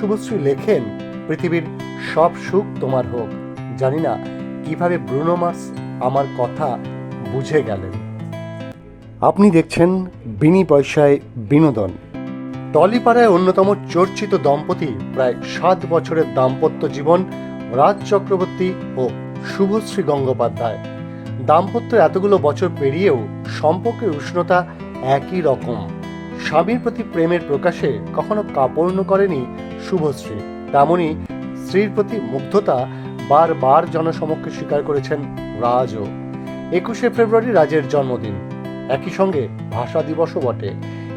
শুভশ্রী লেখেন, পৃথিবীর সব সুখ তোমার হোক। জানি না কীভাবে ব্রুনো মার্স আমার কথা বুঝে গেলেন। আপনি দেখছেন বিনি পয়সায় বিনোদন। টলিপাড়ায় অন্যতম চর্চিত দম্পতি প্রায় সাত বছরের দাম্পত্য জীবন রাজ চক্রবর্তী ও শুভশ্রী গঙ্গোপাধ্যায়। দাম্পত্য এতগুলো বছর পেরিয়েও সম্পর্কের উষ্ণতা একই রকম। স্বামীর প্রতি প্রেমের প্রকাশে কখনো কাপড় করেনি শুভশ্রী। তেমনই স্ত্রীর প্রতি মুগ্ধতা বারবার জনসমক্ষে স্বীকার করেছেন রাজও। একুশে ফেব্রুয়ারি রাজের জন্মদিন। একই সঙ্গে ভাষা দিবসও বটে।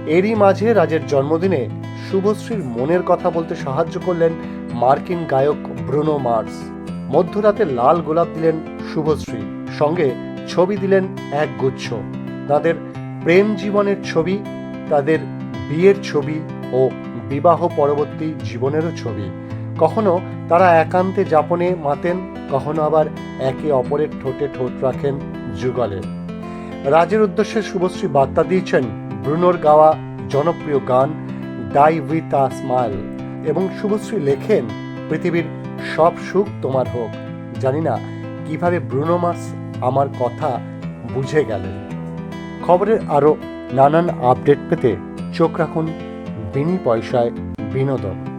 এরই মাঝে রাজের জন্মদিনে শুভশ্রীর মনের কথা বলতে সাহায্য করলেন মার্কিন গায়ক ব্রুনো মার্স। মধ্যরাতে লাল গোলাপ দিলেন শুভশ্রী। সঙ্গে ছবি দিলেন এক গুচ্ছ। তাদের প্রেম জীবনের ছবি, তাদের বিয়ের ছবি ও বিবাহ পরবর্তী জীবনেরও ছবি। কখনো তারা একান্তে যাপনে মাতেন, কখনো আবার একে অপরের ঠোঁটে ঠোঁট রাখেন যুগলে। রাজের উদ্দেশ্যে শুভশ্রী বার্তা দিয়েছেন ব্রুনোর গাওয়া জনপ্রিয় গান ডাই উইথ আ স্মাইল এবং শুভশ্রী লেখেন, পৃথিবীর সব সুখ তোমার হোক। জানি না কীভাবে ব্রুনো মার্স আমার কথা বুঝে গেলেন। খবরের আরও নানান আপডেট পেতে চোখ রাখুন বিনি পয়সায় বিনোদন।